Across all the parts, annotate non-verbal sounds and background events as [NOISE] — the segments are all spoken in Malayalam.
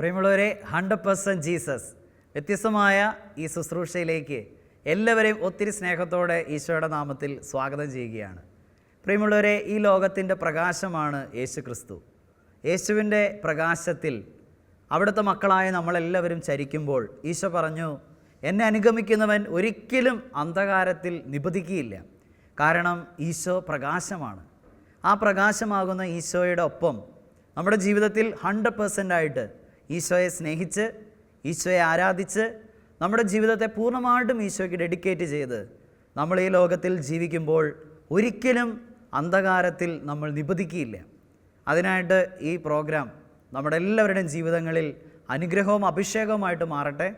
പ്രിയമുള്ളവരെ ഹൺഡ്രഡ് പെർസെന്റ് ജീസസ്. വ്യത്യസ്തമായ ഈ ശുശ്രൂഷയിലേക്ക് എല്ലാവരെയും ഒത്തിരി സ്നേഹത്തോടെ ഈശോയുടെ നാമത്തിൽ സ്വാഗതം ചെയ്യുകയാണ്. പ്രിയമുള്ളവരെ ഈ ലോകത്തിന്റെ പ്രകാശമാണ് യേശു ക്രിസ്തു യേശുവിന്റെ പ്രകാശത്തിൽ അവിടുത്തെ മക്കളായ നമ്മളെല്ലാവരും ചരിക്കുമ്പോൾ ഈശോ പറഞ്ഞു എന്നെ അനുഗമിക്കുന്നവൻ ഒരിക്കലും അന്ധകാരത്തിൽ നിബന്ധിക്കുകയില്ല. കാരണം ഈശോ പ്രകാശമാണ്. ആ പ്രകാശമാകുന്ന ഈശോയുടെ ഒപ്പം നമ്മുടെ ജീവിതത്തിൽ ഹൺഡ്രഡ് പേഴ്സന്റ് ആയിട്ട് ഈശോയെ സ്നേഹിച്ച് ഈശോയെ ആരാധിച്ച് നമ്മുടെ ജീവിതത്തെ പൂർണമായിട്ടും ഈശോയ്ക്ക് ഡെഡിക്കേറ്റ് ചെയ്ത് നമ്മൾ ഈ ലോകത്തിൽ ജീവിക്കുമ്പോൾ ഒരിക്കലും അന്ധകാരത്തിൽ നമ്മൾ നിപതിക്കുകയില്ല. അതിനായിട്ട് ഈ പ്രോഗ്രാം നമ്മുടെ എല്ലാവരുടെയും ജീവിതങ്ങളിൽ അനുഗ്രഹവും അഭിഷേകവുമായിട്ട് മാറട്ടെ.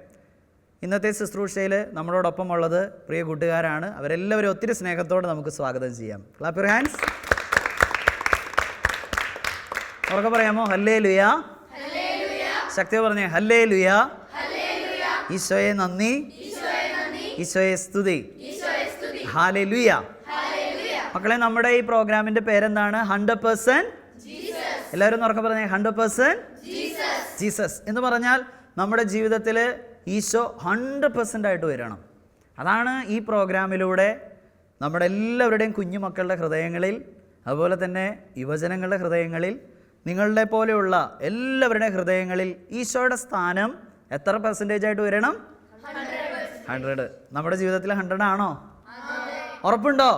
ഇന്നത്തെ ശുശ്രൂഷയിൽ നമ്മളോടൊപ്പം ഉള്ളത് പ്രിയ കൂട്ടുകാരാണ്. അവരെല്ലാവരും ഒത്തിരി സ്നേഹത്തോടെ നമുക്ക് സ്വാഗതം ചെയ്യാം. ക്ലാപ്പ് യുവർ ഹാൻഡ്സ് ഉറക്കെ പറയാമോ? ഹല്ലേ ലുയാ ശക്തി പറഞ്ഞേ ഹല്ലേ ലുയാ ഈശോയെ നന്ദി. ഈശോയെ സ്തുതി. ഹാലേ ലുയ മക്കളെ നമ്മുടെ ഈ പ്രോഗ്രാമിന്റെ പേരെന്താണ്? ഹൺഡ്രഡ് പേഴ്സന്റ് എല്ലാവരും ഉറക്കെ പറഞ്ഞേ ഹൺഡ്രഡ് പേഴ്സന്റ് ജീസസ്. എന്ന് പറഞ്ഞാൽ നമ്മുടെ ജീവിതത്തിൽ ഈശോ ഹൺഡ്രഡ് പെർസെന്റ് ആയിട്ട് വരണം. അതാണ് ഈ പ്രോഗ്രാമിലൂടെ നമ്മുടെ എല്ലാവരുടെയും കുഞ്ഞുമക്കളുടെ ഹൃദയങ്ങളിൽ അതുപോലെ തന്നെ യുവജനങ്ങളുടെ ഹൃദയങ്ങളിൽ നിങ്ങളുടെ പോലെയുള്ള എല്ലാവരുടെ ഹൃദയങ്ങളിൽ ഈശോയുടെ സ്ഥാനം എത്ര പെർസെന്റേജ് ആയിട്ട് വരണം? ഹൺഡ്രഡ് നമ്മുടെ ജീവിതത്തിൽ ഹൺഡ്രഡ് ആണോ? ഉറപ്പുണ്ടോ?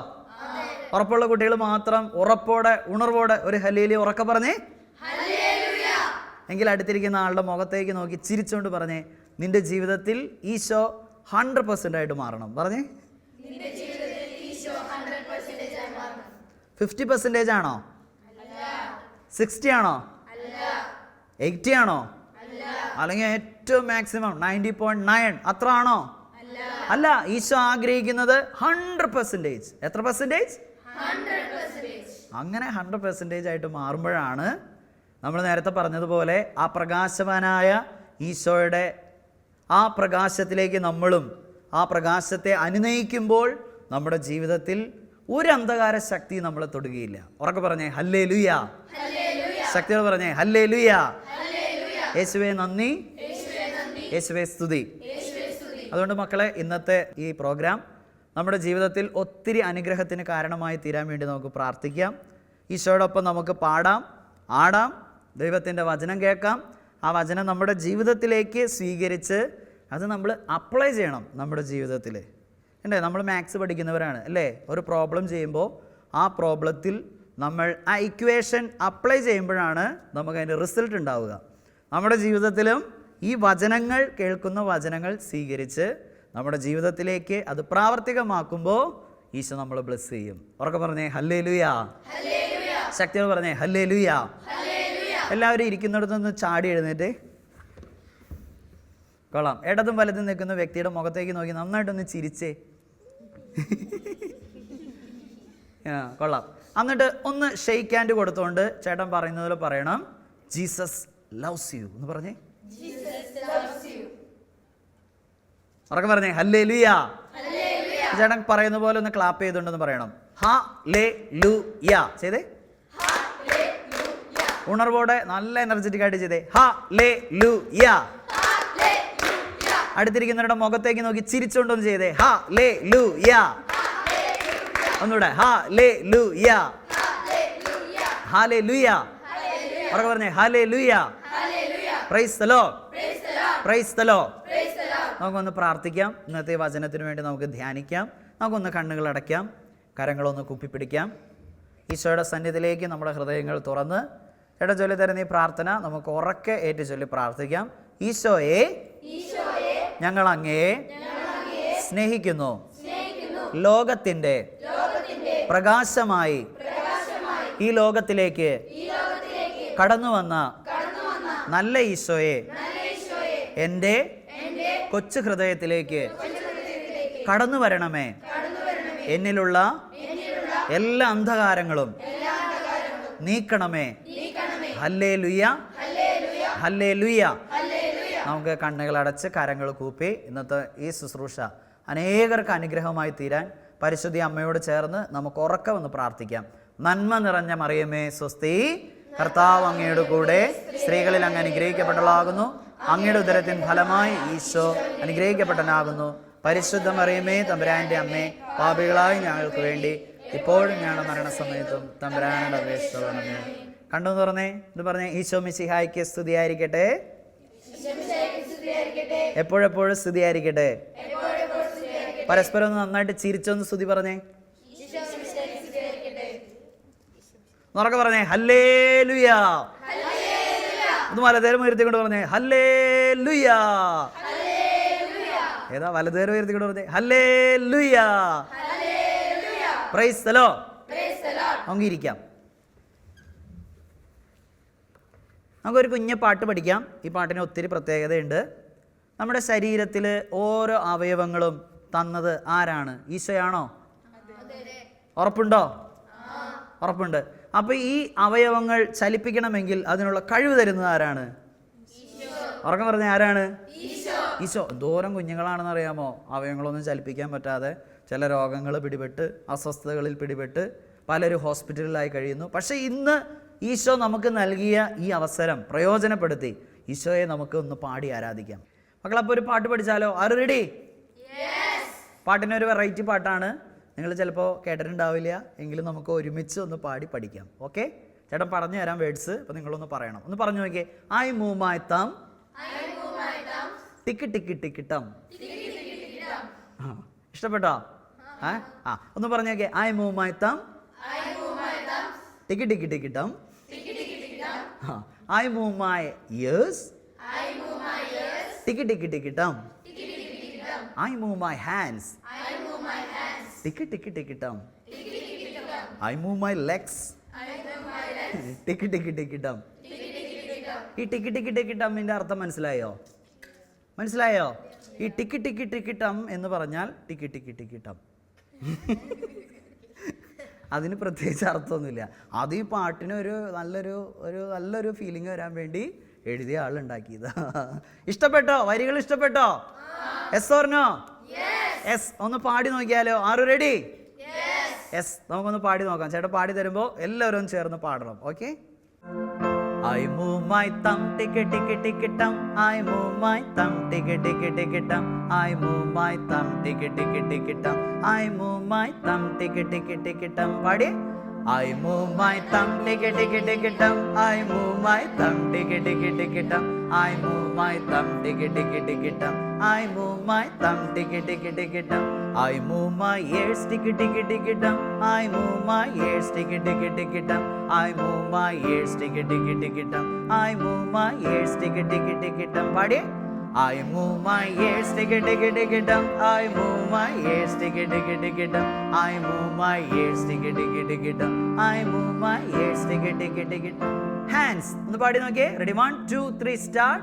ഉറപ്പുള്ള കുട്ടികൾ മാത്രം ഉറപ്പോടെ ഉണർവോടെ ഒരു ഹലീലി ഉറക്കെ പറഞ്ഞേ? എങ്കിൽ അടുത്തിരിക്കുന്ന ആളുടെ മുഖത്തേക്ക് നോക്കി ചിരിച്ചുകൊണ്ട് പറഞ്ഞേ നിന്റെ ജീവിതത്തിൽ ഈശോ ഹൺഡ്രഡ് പെർസെന്റ് ആയിട്ട് മാറണം. പറഞ്ഞേ? ഫിഫ്റ്റി പെർസെന്റേജ് ആണോ? സിക്സ്റ്റി ആണോ? എയ്റ്റി ആണോ? അല്ലെങ്കിൽ ഏറ്റവും മാക്സിമം നയന്റി പോയിന്റ് നയൻ. അത്ര ആണോ? അല്ല. ഈശോ ആഗ്രഹിക്കുന്നത് ഹൺഡ്രഡ് പെർസെന്റേജ് എത്ര പെർസെന്റേജ് അങ്ങനെ ഹൺഡ്രഡ് പെർസെന്റേജ് ആയിട്ട് മാറുമ്പോഴാണ് നമ്മൾ നേരത്തെ പറഞ്ഞതുപോലെ ആ പ്രകാശവാനായ ഈശോയുടെ ആ പ്രകാശത്തിലേക്ക് നമ്മളും ആ പ്രകാശത്തെ അനുനയിക്കുമ്പോൾ നമ്മുടെ ജീവിതത്തിൽ ഒരു അന്ധകാര ശക്തി നമ്മളെ തൊടുകയില്ല. ഉറക്കെ പറഞ്ഞേ ഹല്ലേ ലുയ ശക്തിയോട് പറഞ്ഞേ ഹല്ലേ ലുയ യേശുവെ നന്ദി. യേശുവെ സ്തുതി. അതുകൊണ്ട് മക്കളെ ഇന്നത്തെ ഈ പ്രോഗ്രാം നമ്മുടെ ജീവിതത്തിൽ ഒത്തിരി അനുഗ്രഹത്തിന് കാരണമായി തീരാൻ വേണ്ടി നമുക്ക് പ്രാർത്ഥിക്കാം. ഈശോയോടൊപ്പം നമുക്ക് പാടാം ആടാം ദൈവത്തിന്റെ വചനം കേൾക്കാം. ആ വചനം നമ്മുടെ ജീവിതത്തിലേക്ക് സ്വീകരിച്ച് അത് നമ്മൾ അപ്ലൈ ചെയ്യണം നമ്മുടെ ജീവിതത്തിൽ. അല്ലേ? നമ്മൾ മാത്സ് പഠിക്കുന്നവരാണ് അല്ലേ? ഒരു പ്രോബ്ലം ചെയ്യുമ്പോൾ ആ പ്രോബ്ലത്തിൽ നമ്മൾ ആ ഇക്വേഷൻ അപ്ലൈ ചെയ്യുമ്പോഴാണ് നമുക്ക് അതിന്റെ റിസൾട്ട് ഉണ്ടാവുക. നമ്മുടെ ജീവിതത്തിലും ഈ വചനങ്ങൾ കേൾക്കുന്ന വചനങ്ങൾ സ്വീകരിച്ച് നമ്മുടെ ജീവിതത്തിലേക്ക് അത് പ്രാവർത്തികമാക്കുമ്പോൾ ഈശോ നമ്മൾ ബ്ലസ് ചെയ്യും. ഉറക്കെ പറഞ്ഞേ ഹല്ലേ ലുയാ ശക്തിയോട് പറഞ്ഞേ ഹല്ലേ ലുയാ എല്ലാവരും ഇരിക്കുന്നിടത്ത് നിന്ന് ചാടി എഴുന്നേറ്റ്. കൊള്ളാം. ഇടതും വലതും നിൽക്കുന്ന വ്യക്തിയുടെ മുഖത്തേക്ക് നോക്കി നന്നായിട്ടൊന്ന് ചിരിച്ചേ. [LAUGHS] ആ കൊള്ളാം. എന്നിട്ട് ഒന്ന് ഷെയ്ക്ക് ഹാൻഡ് കൊടുത്തുകൊണ്ട് ചേട്ടൻ പറയുന്നത് പോലെ പറയണം. ജീസസ് ലവ്സ് യു എന്ന് പറഞ്ഞേ. ഉറക്കം പറഞ്ഞേ. ഹല്ലേ ലുയാ ചേട്ടൻ പറയുന്ന പോലെ ഒന്ന് ക്ലാപ്പ് ചെയ്തുണ്ടെന്ന് പറയണം. ഹ ലേ ലു യാ ചെയ്തേ ഉണർവോടെ നല്ല എനർജറ്റിക് ആയിട്ട് ചെയ്തേ. ഹ ലേ ലു യാ അടുത്തിരിക്കുന്നവരുടെ മുഖത്തേക്ക് നോക്കി ചിരിച്ചുകൊണ്ടൊന്ന് ചെയ്തേ. ഹ ലേ ലു യാ ഒന്നുകൂടെ. ഹാ ലേ ലു യാ ഹാലേ ലുയാ ഉറക്കെ പറഞ്ഞേ ഹാലേ ലുയാ പ്രൈസ് തലോ പ്രൈസ് തലോ നമുക്കൊന്ന് പ്രാർത്ഥിക്കാം. ഇന്നത്തെ വചനത്തിന് വേണ്ടി നമുക്ക് ധ്യാനിക്കാം. നമുക്കൊന്ന് കണ്ണുകൾ അടയ്ക്കാം. കരങ്ങളൊന്ന് കുപ്പിപ്പിടിക്കാം. ഈശോയുടെ സന്നിധിയിലേക്ക് നമ്മുടെ ഹൃദയങ്ങൾ തുറന്ന് ചേട്ടാ ചൊല്ലി തരുന്ന ഈ പ്രാർത്ഥന നമുക്ക് ഉറക്കെ ഏറ്റു ചൊല്ലി പ്രാർത്ഥിക്കാം. ഈശോയെ ഞങ്ങൾ അങ്ങയെ സ്നേഹിക്കുന്നു. ലോകത്തിന്റെ പ്രകാശമായി ഈ ലോകത്തിലേക്ക് കടന്നു വന്ന നല്ല ഈശോയെ എന്റെ കൊച്ചു ഹൃദയത്തിലേക്ക് കടന്നു വരണമേ. എന്നിലുള്ള എല്ലാ അന്ധകാരങ്ങളും നീക്കണമേ. ഹല്ലേ ലുയ ഹല്ലേ ലുയ നമുക്ക് കണ്ണുകൾ അടച്ച് കരങ്ങൾ കൂപ്പി ഇന്നത്തെ ഈ ശുശ്രൂഷ അനേകർക്ക് അനുഗ്രഹമായി തീരാൻ പരിശുദ്ധി അമ്മയോട് ചേർന്ന് നമുക്ക് ഉറക്കമെന്ന് പ്രാർത്ഥിക്കാം. നന്മ നിറഞ്ഞ മറിയമേ സ്വസ്തി. കർത്താവ് അങ്ങയുടെ കൂടെ സ്ത്രീകളിൽ അങ്ങ് അനുഗ്രഹിക്കപ്പെട്ടവളാകുന്നു. അങ്ങയുടെ ഉദരത്തിൻ ഫലമായി ഈശോ അനുഗ്രഹിക്കപ്പെട്ടനാകുന്നു പരിശുദ്ധ മറിയമേ തമ്പുരാന്റെ അമ്മ പാപികളായി ഞങ്ങൾക്ക് വേണ്ടി ഇപ്പോഴും ഞങ്ങളുടെ മരണസമയത്തും തമ്പുരാനുടെ അപേക്ഷിച്ചോളണമേ. കണ്ടു തുറന്നേ ഇത് പറഞ്ഞേ ഈശോ മിസിഹായിക്ക് സ്തുതിയായിരിക്കട്ടെ. എപ്പോഴെപ്പോഴും സ്തുതിയായിരിക്കട്ടെ. പരസ്പരം ഒന്ന് നന്നായിട്ട് ചിരിച്ചൊന്ന് സ്തുതി പറഞ്ഞേ. ഉറക്കെ പറഞ്ഞേ ഹല്ലേ ലുയാ ഒന്ന് വലതേരം ഉയർത്തിക്കൊണ്ട് പറഞ്ഞേ ഹല്ലേ ലുയാ ഏതാ വലതേരം ഉയർത്തിക്കൊണ്ട് പറഞ്ഞേ ഹല്ലേ ലുയാ പ്രൈസ് ഹലോ നമുക്ക് ഇരിക്കാം നമുക്കൊരു കുഞ്ഞ പാട്ട് പഠിക്കാം. ഈ പാട്ടിന് ഒത്തിരി പ്രത്യേകതയുണ്ട്. നമ്മുടെ ശരീരത്തിൽ ഓരോ അവയവങ്ങളും തന്നത് ആരാണ്? ഈശോയാണോ? ഉറപ്പുണ്ടോ? ഉറപ്പുണ്ട്. അപ്പോൾ ഈ അവയവങ്ങൾ ചലിപ്പിക്കണമെങ്കിൽ അതിനുള്ള കഴിവ് തരുന്നത് ആരാണ്? ഉറക്കം പറഞ്ഞ ആരാണ്? ഈശോ. ദൂരം കുഞ്ഞുങ്ങളാണെന്ന് അറിയാമോ അവയവങ്ങളൊന്നും ചലിപ്പിക്കാൻ പറ്റാതെ ചില രോഗങ്ങൾ പിടിപെട്ട് അസ്വസ്ഥതകളിൽ പിടിപെട്ട് പലരും ഹോസ്പിറ്റലിലായി കഴിയുന്നു. പക്ഷേ ഇന്ന് ഈശോ നമുക്ക് നൽകിയ ഈ അവസരം പ്രയോജനപ്പെടുത്തി. ഈശോയെ നമുക്ക് ഒന്ന് പാടി ആരാധിക്കാം. മക്കളപ്പോൾ ഒരു പാട്ട് പഠിച്ചാലോ? ആറ് റെഡി പാട്ടിനൊരു വെറൈറ്റി പാട്ടാണ്. നിങ്ങൾ ചിലപ്പോൾ കേട്ടിട്ടുണ്ടാവില്ല. എങ്കിലും നമുക്ക് ഒരുമിച്ച് ഒന്ന് പാടി പഠിക്കാം. ഓക്കെ ചേട്ടൻ പറഞ്ഞു തരാം വേർഡ്സ് അപ്പോൾ നിങ്ങളൊന്ന് പറയണം. ഒന്ന് പറഞ്ഞു നോക്കിയേ. I move my tick tick tick dum. ആ, ഇഷ്ടപ്പെട്ടോ? ആ ആ ഒന്ന് പറഞ്ഞു നോക്കിയേ. I move my tick tick tick dum. I move my tick tick tick dum. I move my hands. Tick tick tick tum. I move my legs. Tick tick tick tum. ഈ ടിക്കി ടിക്കി ടിക്ക് ടമ്മിന്റെ അർത്ഥം മനസ്സിലായോ മനസ്സിലായോ ഈ ടിക്കി ടിക്കി ടിക്ക് ടം എന്ന് പറഞ്ഞാൽ ടിക്കി ടിക്കി ടിക്ക് ടം അതിന് പ്രത്യേകിച്ച് അർത്ഥമൊന്നുമില്ല അത് ഈ പാട്ടിന് ഒരു നല്ലൊരു ഒരു നല്ലൊരു ഫീലിംഗ് വരാൻ വേണ്ടി എഴുതിയ ആളുണ്ടാക്കിയത്. ഇഷ്ടപ്പെട്ടോ? വരികൾ ഇഷ്ടപ്പെട്ടോ? എസ് പറഞ്ഞോ എസ് ഒന്ന് പാടി നോക്കിയാലോ? ആറ് റെഡി എസ് നമുക്കൊന്ന് പാടി നോക്കാം. ചേട്ടാ പാടി തരുമ്പോൾ എല്ലാവരും ചേർന്ന് പാടണം. Okay I move my thumb ticky ticky ticky dum I move my thumb ticky ticky ticky dum I move my thumb ticky ticky ticky dum I move my thumb ticky ticky ടിക്കിട്ടം പാടി? I move my thumb, tick tick tick tum. I move my thumb, tick tick tick tum. I move my thumb, tick tick tick tum. I move my thumb, tick tick tick tum. I move my ears, tick tick tick tum. I move my ears, tick tick tick tum. I move my ears, tick tick tick tum. I move my ears, tick tick tick tum. പാടി I move my ears, digga digga digga dum. I move my ears, digga digga digga dum. I move my ears, digga digga digga dum. I move my ears, digga digga digga dum. Hands ഒന്ന് പാടി നോക്കിയേ Ready, one, two, three, start.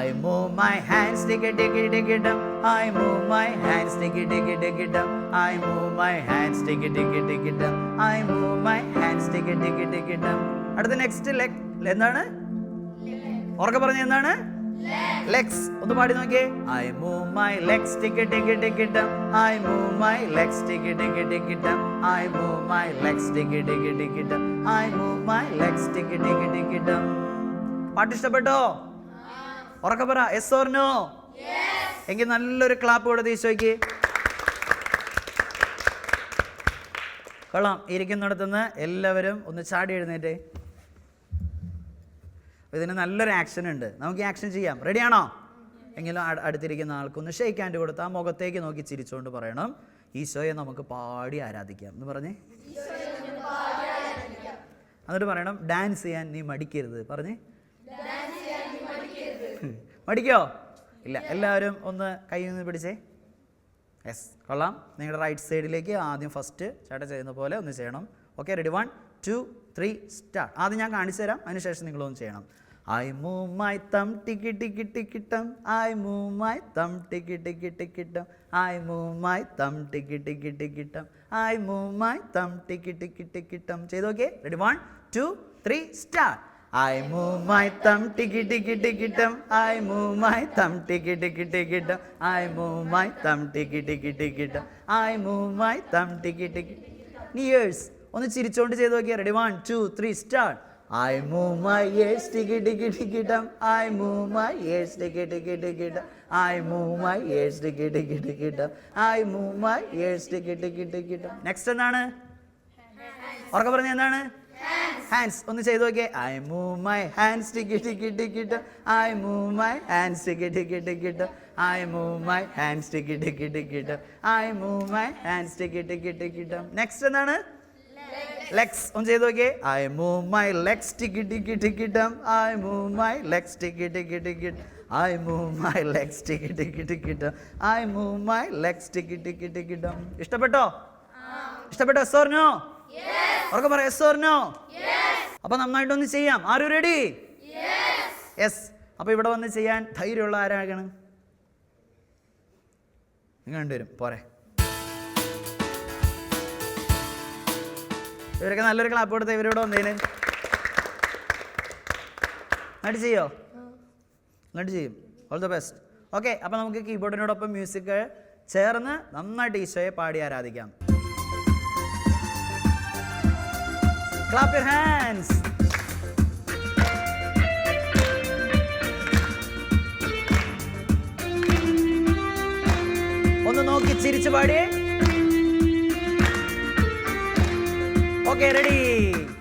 I move my hands, digga digga digga dum. I move my hands, digga digga digga dum. I move my hands, digga digga digga dum. I move my hands, digga tick tick dum. അടുത്ത നെക്സ്റ്റ് ലെഗ് എന്താണ് ഉറക്കെ പറഞ്ഞ എന്താണ് ലെഗ്സ് ഒന്ന് പാടി നോക്കിയേ. I move my legs tick tick tick I move my legs tick tick tick I move my legs tick tick tick I move my legs tick tick tick പാട്ട് ഇഷ്ടപ്പെട്ടോ? ഉറക്കെ പറ. എസ് ഓർ നോ എങ്കിൽ നല്ലൊരു ക്ലാപ്പ് കൊടുത്ത് ഈശോയ്ക്ക്. കൊള്ളാം. ഇരിക്കുന്നിടത്തുനിന്ന് എല്ലാവരും ഒന്ന് ചാടി എഴുന്നേറ്റേ. ഇതിന് നല്ലൊരു ആക്ഷൻ ഉണ്ട്. നമുക്ക് ഈ ആക്ഷൻ ചെയ്യാം. റെഡിയാണോ എങ്കിലും അടുത്തിരിക്കുന്ന ആൾക്കൊന്ന് ഷെയ്ക്ക് ഹാൻഡ് കൊടുത്ത് ആ മുഖത്തേക്ക് നോക്കി ചിരിച്ചുകൊണ്ട് പറയണം. ഈശോയെ നമുക്ക് പാടി ആരാധിക്കാം. എന്ന് പറഞ്ഞേ? എന്നിട്ട് പറയണം ഡാൻസ് ചെയ്യാൻ നീ മടിക്കരുത്. പറഞ്ഞേ? മടിക്കോ? ഇല്ല എല്ലാവരും ഒന്ന് കയ്യിൽ നിന്ന് പിടിച്ചേ. യെസ് കൊള്ളാം. നിങ്ങളുടെ റൈറ്റ് സൈഡിലേക്ക് ആദ്യം ഫസ്റ്റ് ചേട്ടൻ ചെയ്യുന്ന പോലെ ഒന്ന് ചെയ്യണം. Okay ready one two three start ആദ്യം ഞാൻ കാണിച്ചു തരാം അതിനുശേഷം നിങ്ങളൊന്ന് ചെയ്യണം. I move my thumb I move my I move my thumb ticky I move my move my thumb ticky ticky I move my my thumb ticky ticky ticky dum ചെയ്ത് നോക്കിയേ ready one two three start I move my thumb ticky ticky ticky tum. I move my thumb ticky ticky ticky tum. I move my thumb ticky ticky ticky tum. I move my thumb ticky ticky. years ഒന്ന് ചിരിച്ചോണ്ട് ചെയ്ത് നോക്കിയാൽ ready one two three start I move my ears, tiki tiki tiki dum. I move my ears, tiki tiki tiki dum. I move my ears, tiki tiki tiki dum. I move my ears. Next എന്താണ് ഉറക്കെ പറഞ്ഞ എന്താണ് ഹാൻഡ്സ് ഒന്ന് ചെയ്തു നോക്കിയേ I move my hands ticky ticky tickety I move my hands ticky ticky tickety I move my hands ticky ticky tickety I move my hands ticky ticky tickety next എന്താണ് ലെഗ്സ് ഒന്ന് ചെയ്ത് നോക്കിയേ. I move my legs ticky ticky ticky dum I move my legs ticky ticky tickety I move my legs ticky ticky ticky dum I move my legs ticky ticky ticky dum ഇഷ്ടപ്പെട്ടോ? ഇഷ്ടപ്പെട്ടോ? എസ് ഓർനോ ഉറക്കെ പറ എസ് ഓർനോ അപ്പൊ നന്നായിട്ടൊന്ന് ചെയ്യാം. ആരും റെഡി യെസ്. അപ്പൊ ഇവിടെ വന്ന് ചെയ്യാൻ ധൈര്യമുള്ള ആരാകണം? നിങ്ങൾ രണ്ടുപേരും പോരെ. ഇവരൊക്കെ നല്ലൊരു ക്ലാപ്പ് കൊടുത്ത ഇവരോട് വന്നേന്. എന്നിട്ട് ചെയ്യോ? എന്നിട്ട് ചെയ്യും. ഓൾ ദ ബെസ്റ്റ് ഓക്കെ അപ്പോൾ നമുക്ക് കീബോർഡിനോടൊപ്പം മ്യൂസിക് ചേർന്ന് നന്നായിട്ട് ഈശോയെ പാടി ആരാധിക്കാം. ക്ലാപ്പ് യുവർ ഹാൻഡ്സ് ഒന്ന് നോക്കി ചിരിച്ചു പാടിയേ. Okay ready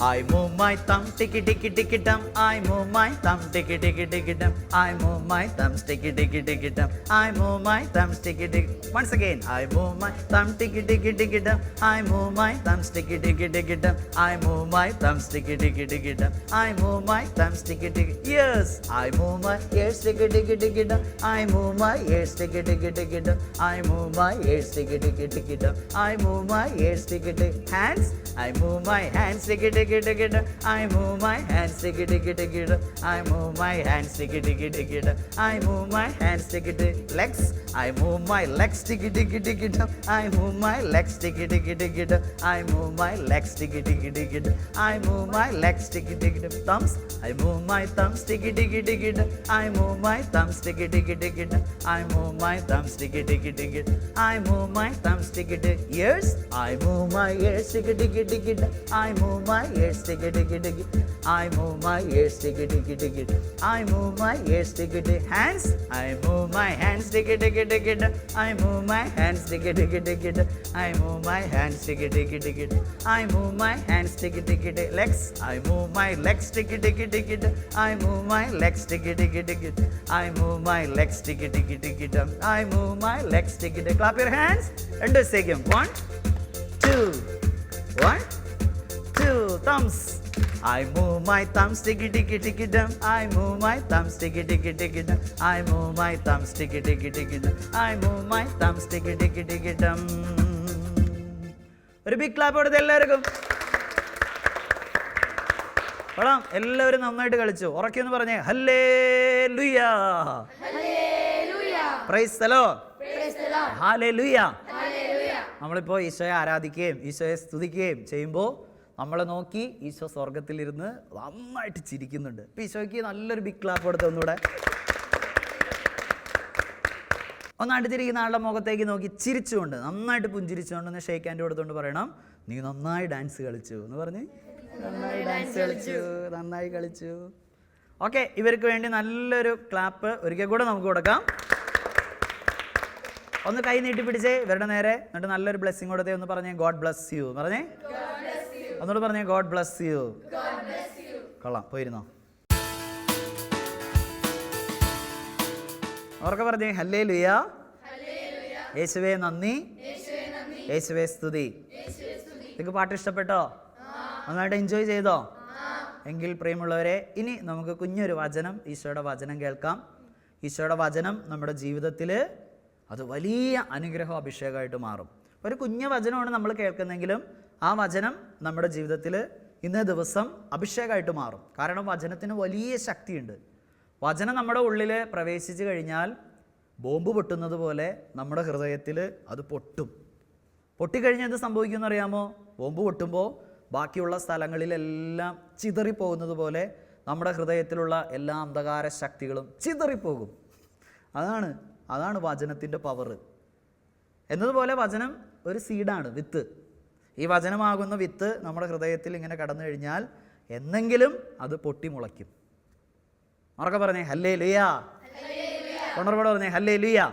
I move my thumb, ticky ticky ticky dum. I move my thumb, ticky ticky ticky dum. I move my thumb, sticky ticky ticky dum. I move my thumb, sticky ticky. Once again, I move my thumb, ticky ticky ticky dum. I move my thumb, sticky ticky ticky dum. I move my thumb, sticky ticky ticky dum. I move my thumb, sticky ticky. Yes, I move my ears, ticky ticky ticky dum. I move my ears, ticky ticky ticky dum. I move my ears, ticky ticky ticky dum. I move my ears, ticky ticky. Hands, I move my hands, ticky ticky diggy diggy I move my hands diggy diggy diggy I move my hands diggy diggy diggy I move my hands diggy diggy legs I move my legs diggy diggy diggy I move my legs diggy diggy diggy I move my legs diggy diggy diggy I move my legs diggy diggy thumbs I move my thumbs diggy diggy diggy I move my thumbs diggy diggy diggy I move my thumbs diggy diggy diggy I move my thumbs diggy diggy ears I move my ears diggy diggy diggy I move my ears, diggy diggy diggy. I move my ears, diggy diggy diggy. I move my ears, diggy diggy. Hands, I move my hands, diggy diggy diggy. I move my hands, diggy diggy diggy. I move my hands, diggy diggy diggy. I move my hands, diggy diggy diggy. Legs, I move my legs, diggy diggy diggy. I move my legs, diggy diggy diggy. I move my legs, diggy diggy diggy. I move my legs, diggy diggy. Clap your hands. ரெண்டு செய்யும் one two one Thumbs. I move my thumbs, ticky ticky ticky dum. I move my thumbs, ticky ticky ticky dum. I move my thumbs, ticky ticky ticky dum. I move my thumbs, ticky ticky ticky dum. ഒരു ബിഗ് ക്ലാപ്പ് കൊടുത്ത് എല്ലാവർക്കും കൊള്ളാം എല്ലാവരും നന്നായിട്ട് കളിച്ചു ഉറക്കിയെന്ന് പറഞ്ഞേ ഹല്ലേ ലുയാ പ്രൈസ് ഹലോ ഹാലേ ലുയാ നമ്മളിപ്പോൾ ഈശോയെ ആരാധിക്കുകയും ഈശോയെ സ്തുതിക്കുകയും ചെയ്യുമ്പോൾ നമ്മളെ നോക്കി ഈശോ സ്വർഗത്തിലിരുന്ന് നന്നായിട്ട് ചിരിക്കുന്നുണ്ട്. ഇപ്പം ഈശോയ്ക്ക് നല്ലൊരു ബിഗ് ക്ലാപ്പ് കൊടുത്ത് ഒന്നുകൂടെ. ഒന്നായിട്ട് ചിരിക്കുന്ന ആളുടെ മുഖത്തേക്ക് നോക്കി ചിരിച്ചുകൊണ്ട് നന്നായിട്ട് പുഞ്ചിരിച്ചുകൊണ്ട് ഒന്ന് ഷേക്ക് ഹാൻഡ് കൊടുത്തുകൊണ്ട് പറയണം. നീ നന്നായി ഡാൻസ് കളിച്ചു എന്ന് പറഞ്ഞ്. നന്നായി ഡാൻസ് കളിച്ചു നന്നായി കളിച്ചു. ഓക്കെ ഇവർക്ക് വേണ്ടി നല്ലൊരു ക്ലാപ്പ് ഒരിക്കൽ കൂടെ നമുക്ക് കൊടുക്കാം. ഒന്ന് കൈ നീട്ടി പിടിച്ചേ ഇവരുടെ നേരെ. എന്നിട്ട് നല്ലൊരു ബ്ലെസ്സിങ് കൊടുത്തേ ഒന്ന് പറഞ്ഞേ ഗോഡ് ബ്ലസ് യു പറഞ്ഞേ. ഒന്നുകൂടെ പറഞ്ഞേ ഗോഡ് ബ്ലസ് യു കൊള്ളാം പോയിരുന്നോ? അവർക്ക് പറഞ്ഞേ ഹല്ലേ ലുയ യേശുവേ നന്ദി. യേശുവേ സ്തുതി. നിങ്ങൾക്ക് പാട്ട് ഇഷ്ടപ്പെട്ടോ? നന്നായിട്ട് എൻജോയ് ചെയ്തോ? എങ്കിൽ പ്രിയമുള്ളവരെ ഇനി നമുക്ക് കുഞ്ഞൊരു വചനം ഈശോയുടെ വചനം കേൾക്കാം. ഈശോയുടെ വചനം നമ്മുടെ ജീവിതത്തിൽ അത് വലിയ അനുഗ്രഹ അഭിഷേകമായിട്ട് മാറും. ഒരു കുഞ്ഞ വചനമാണ് നമ്മൾ കേൾക്കുന്നെങ്കിലും ആ വചനം നമ്മുടെ ജീവിതത്തിൽ ഇന്നേ ദിവസം അഭിഷേകമായിട്ട് മാറും. കാരണം വചനത്തിന് വലിയ ശക്തിയുണ്ട്. വചനം നമ്മുടെ ഉള്ളിൽ പ്രവേശിച്ചു കഴിഞ്ഞാൽ ബോംബ് പൊട്ടുന്നത് പോലെ നമ്മുടെ ഹൃദയത്തിൽ അത് പൊട്ടും. പൊട്ടിക്കഴിഞ്ഞാൽ എന്ത് സംഭവിക്കുമെന്ന് അറിയാമോ? ബോംബ് പൊട്ടുമ്പോൾ ബാക്കിയുള്ള സ്ഥലങ്ങളിലെല്ലാം ചിതറിപ്പോകുന്നത് പോലെ നമ്മുടെ ഹൃദയത്തിലുള്ള എല്ലാ അന്ധകാര ശക്തികളും ചിതറിപ്പോകും. അതാണ് അതാണ് വചനത്തിന്റെ പവർ എന്നതുപോലെ വചനം ഒരു സീഡാണ് വിത്ത്. ഈ വചനമാകുന്ന വിത്ത് നമ്മുടെ ഹൃദയത്തിൽ ഇങ്ങനെ കടന്നു കഴിഞ്ഞാൽ എന്നെങ്കിലും അത് പൊട്ടിമുളയ്ക്കും. മറക്ക പറഞ്ഞേ ഹല്ലേ ലുയാ കൊണ്ടർപോടെ പറഞ്ഞേ ഹല്ലേ ലുയാ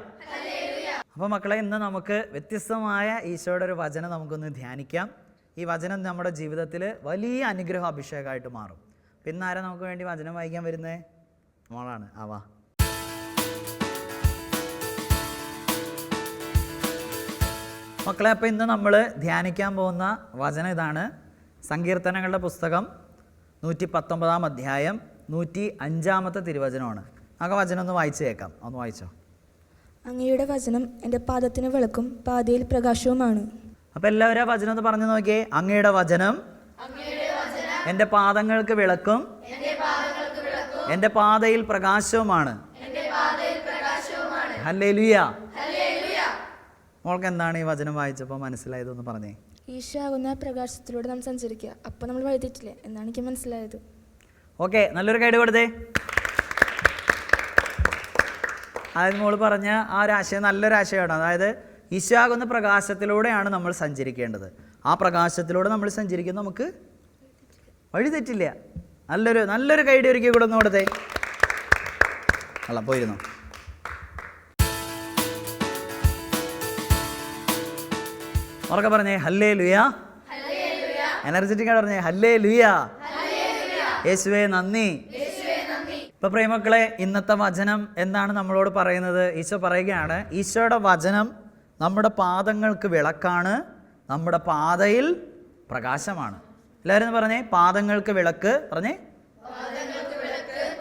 അപ്പോൾ മക്കളെ ഇന്ന് നമുക്ക് വ്യത്യസ്തമായ ഈശോയുടെ ഒരു വചനം നമുക്കൊന്ന് ധ്യാനിക്കാം. ഈ വചനം നമ്മുടെ ജീവിതത്തിൽ വലിയ അനുഗ്രഹ അഭിഷേകമായിട്ട് മാറും. പിന്നാരെ നമുക്ക് വേണ്ടി വചനം വായിക്കാൻ വരുന്നേ? മോളാണ്. ആവാ മക്കളെ അപ്പോൾ ഇന്ന് നമ്മൾ ധ്യാനിക്കാൻ പോകുന്ന വചനം ഇതാണ്. സങ്കീർത്തനങ്ങളുടെ പുസ്തകം നൂറ്റി പത്തൊമ്പതാം അധ്യായം നൂറ്റി അഞ്ചാമത്തെ തിരുവചനമാണ്. ആ വചനം ഒന്ന് വായിച്ചു കേൾക്കാം. ഒന്ന് വായിച്ചോ. അങ്ങയുടെ വചനം എന്റെ പാദത്തിന് വിളക്കും പാതയിൽ പ്രകാശവുമാണ്. അപ്പോൾ എല്ലാവരും ആ വചനം ഒന്ന് പറഞ്ഞു നോക്കിയേ. അങ്ങയുടെ വചനം എന്റെ പാദങ്ങൾക്ക് വിളക്കും എന്റെ പാതയിൽ പ്രകാശവുമാണ്. ഹല്ലേ ലുയ മോൾക്ക് എന്താണ് ഈ വചനം വായിച്ചപ്പോൾ മനസ്സിലായതെന്ന് പറഞ്ഞേ. ഈശാകുന്ന പ്രകാശത്തിലൂടെ നാം സഞ്ചരിക്കുക. അപ്പോൾ നമ്മൾ വഴുതിട്ടില്ലേ എന്നാണ് എനിക്ക് മനസ്സിലായത്. ഓക്കെ നല്ലൊരു കൈഡ് കൊടുത്തേ. അതായത് മോൾ പറഞ്ഞ ആ ഒരു ആശയം നല്ലൊരു ആശയമാണ്. അതായത് ഈശാകുന്ന പ്രകാശത്തിലൂടെയാണ് നമ്മൾ സഞ്ചരിക്കേണ്ടത്. ആ പ്രകാശത്തിലൂടെ നമ്മൾ സഞ്ചരിക്കുന്ന നമുക്ക് വഴി തെറ്റില്ല നല്ലൊരു നല്ലൊരു കൈഡ് ഒരുക്കി കൂടെ ഒന്ന് കൊടുത്തേ. അല്ല പോയിരുന്നു. ഉറക്കെ പറഞ്ഞേ ഹല്ലേ ലുയാ എനർജറ്റിക് പറഞ്ഞേ ഹല്ലേ ലുയാ യേശുവേ നന്ദി. ഇപ്പൊ പ്രേമക്കളെ ഇന്നത്തെ വചനം എന്താണ് നമ്മളോട് പറയുന്നത്? ഈശോ പറയുകയാണ് ഈശോയുടെ വചനം നമ്മുടെ പാദങ്ങൾക്ക് വിളക്കാണ് നമ്മുടെ പാതയിൽ പ്രകാശമാണ്. എല്ലാവരും പറഞ്ഞേ പാദങ്ങൾക്ക് വിളക്ക് പറഞ്ഞേ?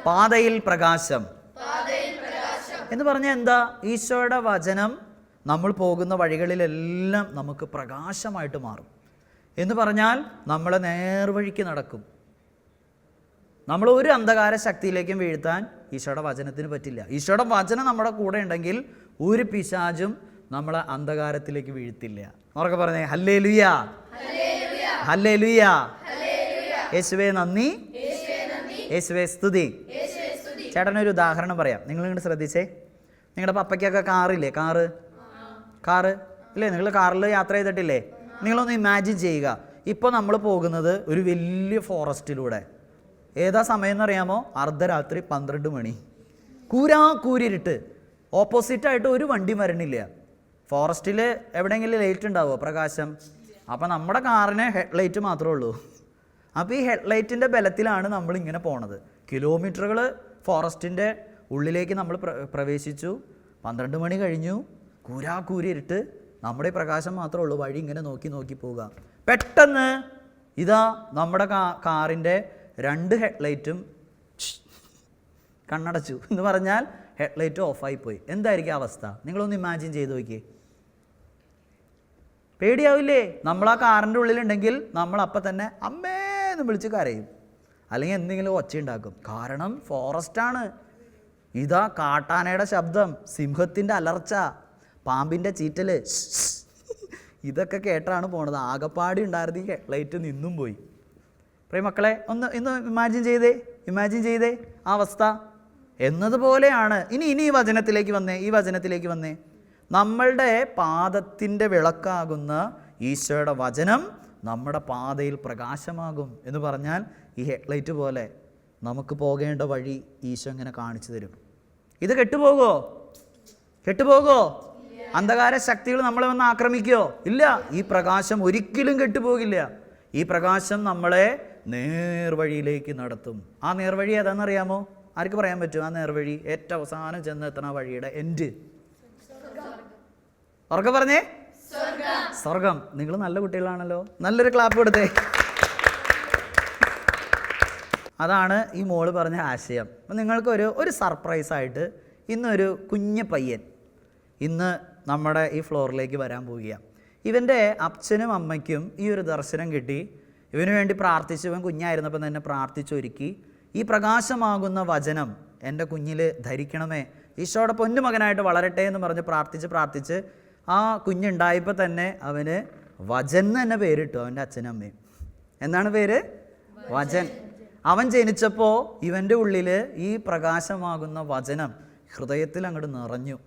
പാതയിൽ പ്രകാശം. എന്ന് പറഞ്ഞാൽ എന്താ? ഈശോയുടെ വചനം നമ്മൾ പോകുന്ന വഴികളിലെല്ലാം നമുക്ക് പ്രകാശമായിട്ട് മാറും. എന്ന് പറഞ്ഞാൽ നമ്മളെ നേർവഴിക്ക് നടക്കും. നമ്മൾ ഒരു അന്ധകാര ശക്തിയിലേക്കും വീഴ്ത്താൻ ഈശോയുടെ വചനത്തിന് പറ്റില്ല. ഈശോയുടെ വചനം നമ്മുടെ കൂടെ ഉണ്ടെങ്കിൽ ഒരു പിശാചും നമ്മളെ അന്ധകാരത്തിലേക്ക് വീഴ്ത്തില്ല. ഉറക്കെ പറഞ്ഞേ ഹല്ലേ ലുയാ ഹല്ലേ ലുയാ യേശുവേ നന്ദി. യേശുവേ സ്തുതി. ചേട്ടനൊരു ഉദാഹരണം പറയാം. നിങ്ങൾ ഇങ്ങോട്ട് ശ്രദ്ധിച്ചേ. നിങ്ങളുടെ പപ്പയ്ക്കൊക്കെ കാറില്ലേ? കാറ്? കാറ്? ഇല്ലേ? നിങ്ങൾ കാറിൽ യാത്ര ചെയ്തിട്ടില്ലേ? നിങ്ങളൊന്ന് ഇമാജിൻ ചെയ്യുക. ഇപ്പോൾ നമ്മൾ പോകുന്നത് ഒരു വലിയ ഫോറസ്റ്റിലൂടെ. ഏതാ സമയം എന്നറിയാമോ അർദ്ധരാത്രി പന്ത്രണ്ട് മണി. കൂരാ കൂരിരുട്ട് ഓപ്പോസിറ്റായിട്ട് ഒരു വണ്ടി വരണില്ല. ഫോറസ്റ്റിൽ എവിടെയെങ്കിലും ലൈറ്റ് ഉണ്ടാവുമോ പ്രകാശം? അപ്പോൾ നമ്മുടെ കാറിന് ഹെഡ് ലൈറ്റ് മാത്രമേ ഉള്ളൂ. അപ്പോൾ ഈ ഹെഡ് ലൈറ്റിന്റെ ബലത്തിലാണ് നമ്മൾ ഇങ്ങനെ പോണത് കിലോമീറ്ററുകൾ ഫോറസ്റ്റിന്റെ ഉള്ളിലേക്ക് നമ്മൾ പ്രവേശിച്ചു. പന്ത്രണ്ട് മണി കഴിഞ്ഞു. കൂരാ കൂരിരുട്ട് നമ്മുടെ പ്രകാശം മാത്രമേ ഉള്ളൂ. വഴി ഇങ്ങനെ നോക്കി നോക്കി പോവുക. പെട്ടെന്ന് ഇതാ നമ്മുടെ കാ കാറിന്റെ രണ്ട് ഹെഡ്ലൈറ്റും കണ്ണടച്ചു. എന്ന് പറഞ്ഞാൽ ഹെഡ്ലൈറ്റ് ഓഫായി പോയി. എന്തായിരിക്കും അവസ്ഥ? നിങ്ങളൊന്ന് ഇമാജിൻ ചെയ്ത് നോക്കിയേ. പേടിയാവില്ലേ? നമ്മൾ ആ കാറിന്റെ ഉള്ളിലുണ്ടെങ്കിൽ നമ്മൾ അപ്പം തന്നെ അമ്മേ എന്ന് വിളിച്ച് കരയും. അല്ലെങ്കിൽ എന്തെങ്കിലും ഒച്ച ഉണ്ടാക്കും. കാരണം ഫോറസ്റ്റാണ് ഇതാ കാട്ടാനയുടെ ശബ്ദം. സിംഹത്തിന്റെ അലർച്ച. പാമ്പിന്റെ ചീറ്റൽ ഇതൊക്കെ കേട്ടാണ് പോണത്. ആകപ്പാടി ഉണ്ടായിരുന്ന ഈ ഹെഡ്ലൈറ്റ് നിന്നും പോയി. പ്രിയ മക്കളെ ഒന്ന് ഇന്ന് ഇമാജിൻ ചെയ്തേ ഇമാജിൻ ചെയ്തേ ആ അവസ്ഥ. എന്നതുപോലെയാണ്. ഇനി ഇനി ഈ വചനത്തിലേക്ക് വന്നേ ഈ വചനത്തിലേക്ക് വന്നേ. നമ്മളുടെ പാദത്തിന്റെ വിളക്കാകുന്ന ഈശോയുടെ വചനം നമ്മുടെ പാതയിൽ പ്രകാശമാകും എന്ന് പറഞ്ഞാൽ ഈ ഹെഡ്ലൈറ്റ് പോലെ നമുക്ക് പോകേണ്ട വഴി ഈശോ ഇങ്ങനെ കാണിച്ചു തരും. ഇത് കെട്ടുപോകോ? കെട്ടുപോകോ? അന്ധകാര ശക്തികൾ നമ്മളെ വന്ന് ആക്രമിക്കുകയോ ഇല്ല. ഈ പ്രകാശം ഒരിക്കലും കെട്ടുപോകില്ല. ഈ പ്രകാശം നമ്മളെ നേർവഴിയിലേക്ക് നടത്തും. ആ നേർവഴി ഏതാണെന്നറിയാമോ? ആർക്ക് പറയാൻ പറ്റും? ആ നേർവഴി ഏറ്റവും അവസാനം ചെന്നെത്തണ വഴിയുടെ എൻഡ് ഉറക്കെ പറഞ്ഞേ? സ്വർഗം. നിങ്ങൾ നല്ല കുട്ടികളാണല്ലോ. നല്ലൊരു ക്ലാപ്പ് കൊടുത്തേ. അതാണ് ഈ മോൾ പറഞ്ഞ ആശയം. അപ്പം നിങ്ങൾക്കൊരു ഒരു സർപ്രൈസായിട്ട് ഇന്നൊരു കുഞ്ഞു പയ്യൻ. ഇന്ന് നമ്മുടെ ഈ ഫ്ലോറിലേക്ക് വരാൻ പോവുകയാണ്. ഇവന്റെ അച്ഛനും അമ്മയ്ക്കും ഈ ഒരു ദർശനം കിട്ടി. ഇവന് വേണ്ടി പ്രാർത്ഥിച്ചു ഇവൻ കുഞ്ഞായിരുന്നപ്പം തന്നെ പ്രാർത്ഥിച്ചൊരുക്കി. ഈ പ്രകാശമാകുന്ന വചനം എന്റെ കുഞ്ഞിൽ ധരിക്കണമേ. ഈശോയുടെ പൊന്നുമകനായിട്ട് വളരട്ടെ എന്ന് പറഞ്ഞ് പ്രാർത്ഥിച്ച് പ്രാർത്ഥിച്ച് ആ കുഞ്ഞുണ്ടായപ്പോൾ തന്നെ അവന് വചൻ തന്നെ പേരിട്ടു അവന്റെ അച്ഛനും അമ്മയും. എന്താണ് പേര്? വചൻ. അവൻ ജനിച്ചപ്പോൾ ഇവന്റെ ഉള്ളിൽ ഈ പ്രകാശമാകുന്ന വചനം ഹൃദയത്തിൽ അങ്ങോട്ട് നിറഞ്ഞു.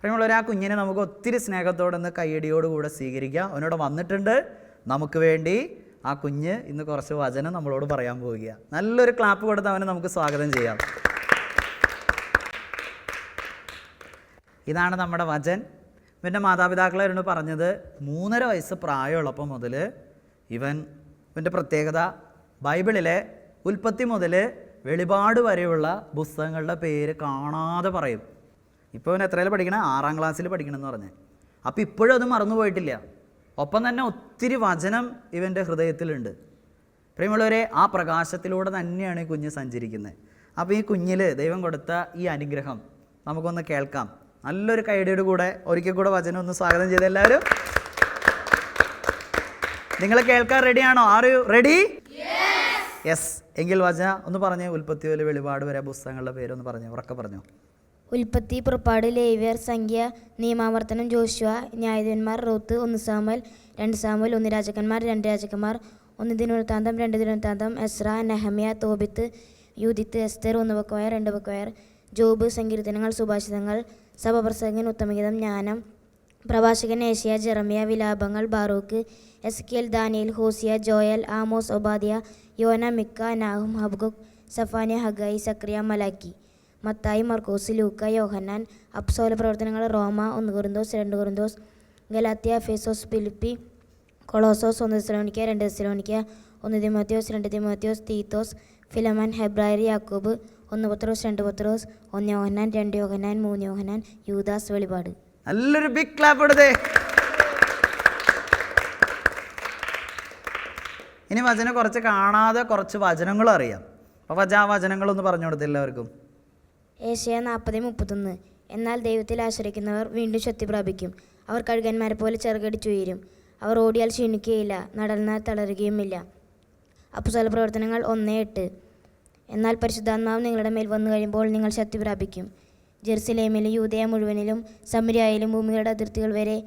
പ്രിയമുള്ളവർ ആ കുഞ്ഞിനെ നമുക്ക് ഒത്തിരി സ്നേഹത്തോടെ ഒന്ന് കയ്യടിയോടുകൂടെ സ്വീകരിക്കുക അവനോട് വന്നിട്ടുണ്ട്. നമുക്ക് വേണ്ടി ആ കുഞ്ഞ് ഇന്ന് കുറച്ച് വചനം നമ്മളോട് പറയാൻ പോവുക നല്ലൊരു ക്ലാപ്പ് കൊടുത്ത് അവനെ നമുക്ക് സ്വാഗതം ചെയ്യാം. ഇതാണ് നമ്മുടെ വചൻ. ഇവന്റെ മാതാപിതാക്കളായിരുന്നു പറഞ്ഞത് മൂന്നര വയസ്സ് പ്രായമുള്ളപ്പോൾ മുതൽ ഇവൻ ഇവന്റെ പ്രത്യേകത ബൈബിളിലെ ഉൽപ്പത്തി മുതൽ വെളിപാട് വരെയുള്ള പുസ്തകങ്ങളുടെ പേര് കാണാതെ പറയും. ഇപ്പോൾ അവൻ എത്രയിൽ പഠിക്കണേ? ആറാം ക്ലാസ്സിൽ പഠിക്കണമെന്ന് പറഞ്ഞ്. അപ്പോൾ ഇപ്പോഴും അത് മറന്നു പോയിട്ടില്ല. ഒപ്പം തന്നെ ഒത്തിരി വചനം ഇവന്റെ ഹൃദയത്തിലുണ്ട്. പ്രിയമുള്ളവരെ ആ പ്രകാശത്തിലൂടെ തന്നെയാണ് ഈ കുഞ്ഞ് സഞ്ചരിക്കുന്നത്. അപ്പോൾ ഈ കുഞ്ഞിൽ ദൈവം കൊടുത്ത ഈ അനുഗ്രഹം നമുക്കൊന്ന് കേൾക്കാം. നല്ലൊരു കൈഡിയുടെ കൂടെ ഒരിക്കൽ കൂടെ വചനം ഒന്ന് സ്വാഗതം ചെയ്ത് എല്ലാവരും. നിങ്ങൾ കേൾക്കാൻ റെഡിയാണോ യു റെഡി യെസ് എങ്കിൽ വചന ഒന്ന് പറഞ്ഞു ഉൽപ്പത്തി വെളിപാട് വരെ പുസ്തകങ്ങളുടെ പേരൊന്ന് പറഞ്ഞു ഉറക്കെ പറഞ്ഞു? ഉൽപ്പത്തി പുറപ്പാട് ലേവ്യർ സംഖ്യ നിയമാവർത്തനം ജോഷുവ ന്യായാധിപന്മാർ റൂത്ത് ഒന്ന് സാമൽ രണ്ട് സാമൽ ഒന്ന് രാജാക്കന്മാർ രണ്ട് രാജാക്കന്മാർ ഒന്ന് ദിനവൃത്താന്തം രണ്ട് ദിനവൃത്താന്തം എസ്ര നെഹമ്യ തോബിത്ത് യൂതിത്ത് എസ്തർ ഒന്ന് ബക്കോയർ രണ്ട് ബക്കോയർ ജോബ് സങ്കീർത്തനങ്ങൾ സുഭാഷിതങ്ങൾ സഭപ്രസംഗൻ ഉത്തമഗീതം ജ്ഞാനം പ്രഭാഷകൻ Asia Jeremiah വിലാപങ്ങൾ Baruch Ezekiel Daniel Hosea Joel Amos Obadiah Jonah Micah Nahum Habakkuk Zephaniah Haggai Zechariah Malachi. Mathai മർക്കോസ് ലൂക്ക യോഹന്നാൻ അപ്സോല പ്രവർത്തനങ്ങൾ റോമ ഒന്ന് കുറുന്തോസ് രണ്ട് കുറുന്തോസ് ഗലാത്തിയ ഫെസോസ് ഫിലിപ്പി കൊളോസോസ് ഒന്ന് സിലോണിക്ക രണ്ട് സിലോണിക്ക ഒന്ന് തിമോത്തിയോസ് രണ്ട് തിമോത്തിയോസ് തീത്തോസ് ഫിലമൻ ഹെബ്രായർ യാക്കോബ് ഒന്ന് പത്രോസ് രണ്ട് പത്രോസ് ഒന്ന് യോഹന്നാൻ രണ്ട് യോഹന്നാൻ മൂന്ന് യോഹന്നാൻ യൂദാസ് വെളിപാട്. നല്ലൊരു ബിഗ് ക്ലാപ്പ് എടുത്തേ ഇനി വചനം കുറച്ച് കാണാതെ കുറച്ച് വചനങ്ങളും അറിയാം. അപ്പോൾ വചാ പറഞ്ഞു കൊടുത്തില്ല എല്ലാവർക്കും. ഏഷ്യ നാൽപ്പത് മുപ്പത്തൊന്ന്. എന്നാൽ ദൈവത്തിൽ ആശ്രയിക്കുന്നവർ വീണ്ടും ശക്തി പ്രാപിക്കും. അവർ കഴുകന്മാരെ പോലെ ചെറുകടിച്ചുയരും. അവർ ഓടിയാൽ ക്ഷീണിക്കുകയില്ല. നടന്നാൽ തളരുകയുമില്ല. അപ്പുസല പ്രവർത്തനങ്ങൾ ഒന്ന് എട്ട്. എന്നാൽ പരിശുദ്ധാത്മാവ് നിങ്ങളുടെ മേൽ വന്നു കഴിയുമ്പോൾ നിങ്ങൾ ശക്തി പ്രാപിക്കും. ജെറുസലേമിലും യൂതയ മുഴുവനിലും സമരിയായാലും ഭൂമിയുടെ അതിർത്തികൾ വരെ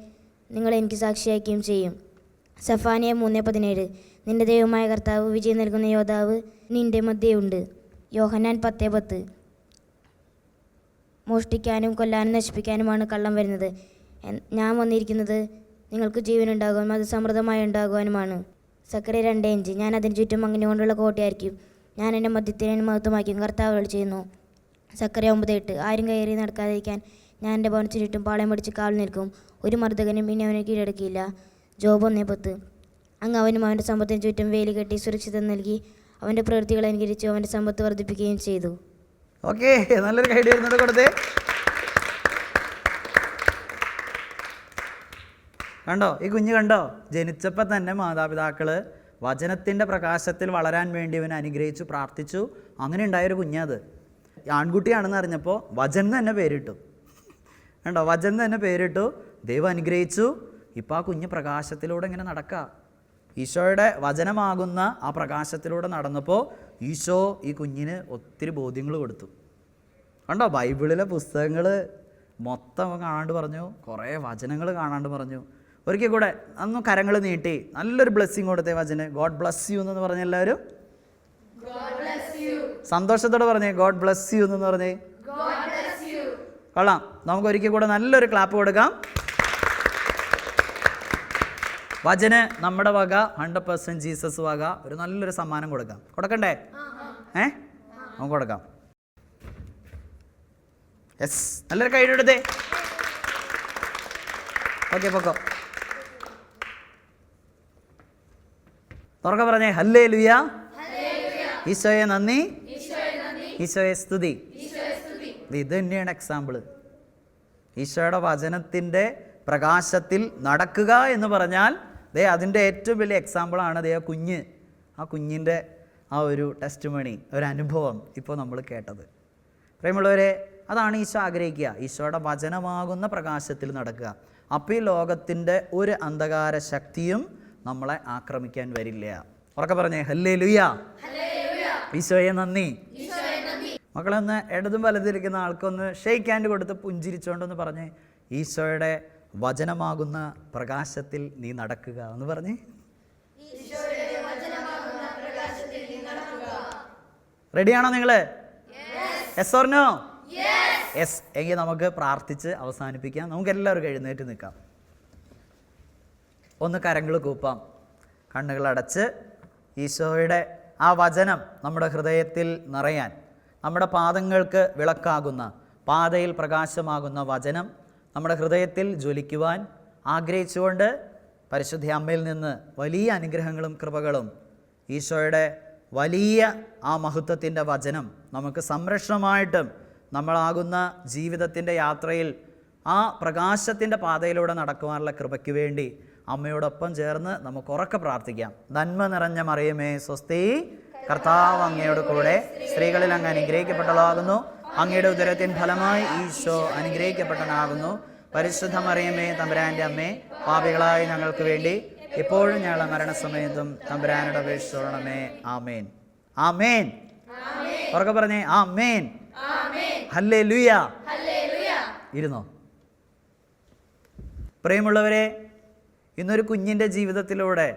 നിങ്ങൾ എനിക്ക് സാക്ഷിയാക്കുകയും ചെയ്യും. സഫാനിയ മൂന്ന് പതിനേഴ്. നിന്റെ ദൈവമായ കർത്താവ് വിജയം നൽകുന്ന യോദ്ധാവ് നിന്റെ മധ്യയുണ്ട് യോഹന്നാൻ പത്തേ പത്ത്. മോഷ്ടിക്കാനും കൊല്ലാനും നശിപ്പിക്കാനുമാണ് കള്ളം വരുന്നത്. ഞാൻ വന്നിരിക്കുന്നത് നിങ്ങൾക്ക് ജീവൻ ജീവനുണ്ടാകുവാനും അത് സമൃദ്ധമായി ഉണ്ടാകുവാനുമാണ്. സക്കറി രണ്ട് ഇഞ്ച്. ഞാൻ അതിന് ചുറ്റും അങ്ങനെ കൊണ്ടുള്ള കോട്ടയായിരിക്കും. ഞാൻ എന്റെ മദ്യത്തിനെ മഹത്വമാക്കും കർത്താവ് ചെയ്യുന്നു. സക്കറി ഒമ്പത് എട്ട്. ആരും കയറി നടക്കാതിരിക്കാൻ ഞാൻ എന്റെ ഭവനത്തിന് ചുറ്റും പാളയം പിടിച്ച് കാവൽ നിൽക്കും. ഒരു മർദ്ദകനും ഇനി അവനെ കീഴടക്കിയില്ല. ജോബ് ഒന്നേ പത്ത്. അങ്ങ് അവനും അവന്റെ സമ്പത്തിന് ചുറ്റും വേലി കെട്ടി സുരക്ഷിതം നൽകി അവന്റെ പ്രവൃത്തികൾ അനുകരിച്ചു അവന്റെ സമ്പത്ത് വർദ്ധിപ്പിക്കുകയും ചെയ്തു. ഓക്കെ നല്ലൊരു ഗൈഡ് വരുന്നുണ്ട് കൊടുത്തേ. കണ്ടോ ഈ കുഞ്ഞ് കണ്ടോ? ജനിച്ചപ്പോൾ തന്നെ മാതാപിതാക്കൾ വചനത്തിന്റെ പ്രകാശത്തിൽ വളരാൻ വേണ്ടി ഇവനെ അനുഗ്രഹിച്ചു പ്രാർത്ഥിച്ചു. അങ്ങനെ ഉണ്ടായൊരു കുഞ്ഞത് ആൺകുട്ടിയാണെന്ന് അറിഞ്ഞപ്പോൾ വചൻ തന്നെ പേരിട്ടു. കണ്ടോ വചൻ തന്നെ പേരിട്ടു. ദൈവം അനുഗ്രഹിച്ചു. ഇപ്പോൾ ആ കുഞ്ഞ് പ്രകാശത്തിലൂടെ ഇങ്ങനെ നടക്കുക ഈശോയുടെ വചനമാകുന്ന ആ പ്രകാശത്തിലൂടെ നടന്നപ്പോൾ ഈശോ ഈ കുഞ്ഞിന് ഒത്തിരി ബോധ്യങ്ങൾ കൊടുത്തു. കണ്ടോ? ബൈബിളിലെ പുസ്തകങ്ങൾ മൊത്തം കാണാണ്ട് പറഞ്ഞു. കുറേ വചനങ്ങൾ കാണാണ്ട് പറഞ്ഞു. ഒരിക്കൽ കൂടെ അന്ന് കരങ്ങൾ നീട്ടി. നല്ലൊരു ബ്ലെസ്സിങ് കൊടുത്തേ വചന. ഗോഡ് ബ്ലസ് യു എന്ന് പറഞ്ഞ എല്ലാവരും? സന്തോഷത്തോടെ പറഞ്ഞേ. ഗോഡ് ബ്ലസ് യു എന്ന് പറഞ്ഞേ. കൊള്ളാം. നമുക്ക് ഒരിക്കൽ കൂടെ നല്ലൊരു ക്ലാപ്പ് കൊടുക്കാം. വചന് നമ്മുടെ വക ഹൺഡ്രഡ് പെർസെന്റ് ജീസസ് വക ഒരു നല്ലൊരു സമ്മാനം കൊടുക്കാം. കൊടുക്കണ്ടേ? ഏ? നമുക്ക് കൊടുക്കാം. യെസ് നല്ലൊരു കൈ എടുത്തേ. ഓക്കെ പൊക്കോ. തുറക്ക പറഞ്ഞേ ഹല്ലേ ലുയ ഈശോയെ നന്ദി. ഈശോയെ സ്തുതി. ഇത് തന്നെയാണ് എക്സാമ്പിൾ ഈശോയുടെ വചനത്തിന്റെ പ്രകാശത്തിൽ നടക്കുക എന്ന് പറഞ്ഞാൽ ദേ അതിന്റെ ഏറ്റവും വലിയ എക്സാമ്പിളാണ് ദേ ആ കുഞ്ഞ് ആ കുഞ്ഞിന്റെ ആ ഒരു ടെസ്റ്റ് മണി ഒരു അനുഭവം ഇപ്പോൾ നമ്മൾ കേട്ടത്. പ്രിയമുള്ളവരെ അതാണ് ഈശോ ആഗ്രഹിക്കുക. ഈശോയുടെ വചനമാകുന്ന പ്രകാശത്തിൽ നടക്കുക. അപ്പോൾ ഈ ലോകത്തിന്റെ ഒരു അന്ധകാര ശക്തിയും നമ്മളെ ആക്രമിക്കാൻ വരില്ല. ഉറക്കെ പറഞ്ഞേ ഹല്ലേ ലുയ ഈശോയെ നന്ദി. മക്കളൊന്ന് ഇടതും വലതിരിക്കുന്ന ആൾക്കൊന്ന് ഷെയ്ക്ക് ഹാൻഡ് കൊടുത്ത് പുഞ്ചിരിച്ചോണ്ടെന്ന് പറഞ്ഞ് ഈശോയുടെ വചനമാകുന്ന പ്രകാശത്തിൽ നീ നടക്കുക എന്ന് പറഞ്ഞേ? റെഡിയാണോ നിങ്ങൾ എസ് ഓർനോ എസ് എങ്കിൽ നമുക്ക് പ്രാർത്ഥിച്ച് അവസാനിപ്പിക്കാം. നമുക്ക് എല്ലാവർക്കും എഴുന്നേറ്റ് നിൽക്കാം. ഒന്ന് കരങ്ങൾ കൂപ്പാം. കണ്ണുകളടച്ച് ഈശോയുടെ ആ വചനം നമ്മുടെ ഹൃദയത്തിൽ നിറയാൻ നമ്മുടെ പാദങ്ങൾക്ക് വിളക്കാകുന്ന പാതയിൽ പ്രകാശമാകുന്ന വചനം നമ്മുടെ ഹൃദയത്തിൽ ജ്വലിക്കുവാൻ ആഗ്രഹിച്ചുകൊണ്ട് പരിശുദ്ധ അമ്മയിൽ നിന്ന് വലിയ അനുഗ്രഹങ്ങളും കൃപകളും ഈശോയുടെ വലിയ ആ മഹത്വത്തിന്റെ വചനം നമുക്ക് സംരക്ഷണമായിട്ടും നമ്മളാകുന്ന ജീവിതത്തിന്റെ യാത്രയിൽ ആ പ്രകാശത്തിന്റെ പാതയിലൂടെ നടക്കുവാനുള്ള കൃപയ്ക്ക് വേണ്ടി അമ്മയോടൊപ്പം ചേർന്ന് നമുക്ക് ഉറക്കെ പ്രാർത്ഥിക്കാം. നന്മ നിറഞ്ഞ മറിയമേ സ്വസ്തി. കർത്താവ് അങ്ങയുടെ കൂടെ സ്ത്രീകളിൽ അങ്ങ് അനുഗ്രഹിക്കപ്പെട്ടതാകുന്നു അങ്ങയുടെ ഉദരത്തിൻ ഫലമായി ഈശോ അനുഗ്രഹിക്കപ്പെട്ടനാകുന്നു പരിശുദ്ധ മറിയമേ തമ്പുരാന്റെ അമ്മേ പാപികളായ ഞങ്ങൾക്ക് വേണ്ടി എപ്പോഴും ഞങ്ങളുടെ മരണസമയത്തും തമ്പുരാനുടെ അപേക്ഷിച്ചോളണമേ. ആമേൻ. ആമേൻ. ഉറക്കെ പറഞ്ഞേ ആമേൻ. ഹല്ലേ ലുയ ഇരുന്നോ? പ്രിയമുള്ളവരെ ഇന്നൊരു കുഞ്ഞിന്റെ ജീവിതത്തിലൂടെ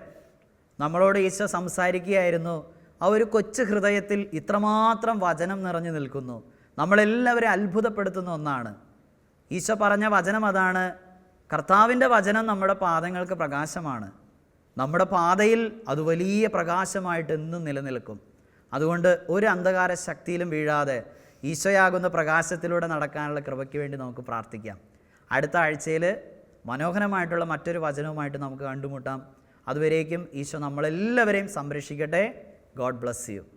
നമ്മളോട് ഈശോ സംസാരിക്കുകയായിരുന്നു. ആ ഒരു കൊച്ചു ഹൃദയത്തിൽ ഇത്രമാത്രം വചനം നിറഞ്ഞു നിൽക്കുന്നു. നമ്മളെല്ലാവരെയും അത്ഭുതപ്പെടുത്തുന്ന ഒന്നാണ്. ഈശോ പറഞ്ഞ വചനം അതാണ്. കർത്താവിന്റെ വചനം നമ്മുടെ പാദങ്ങൾക്ക് പ്രകാശമാണ്. നമ്മുടെ പാതയിൽ അത് വലിയ പ്രകാശമായിട്ട് എന്നും നിലനിൽക്കും. അതുകൊണ്ട് ഒരു അന്ധകാര ശക്തിയിലും വീഴാതെ ഈശോയാകുന്ന പ്രകാശത്തിലൂടെ നടക്കാനുള്ള കൃപയ്ക്ക് വേണ്ടി നമുക്ക് പ്രാർത്ഥിക്കാം. അടുത്ത ആഴ്ചയിൽ മനോഹരമായിട്ടുള്ള മറ്റൊരു വചനവുമായിട്ട് നമുക്ക് കണ്ടുമുട്ടാം. അതുവരേക്കും ഈശോ നമ്മളെല്ലാവരെയും സംരക്ഷിക്കട്ടെ. God bless you.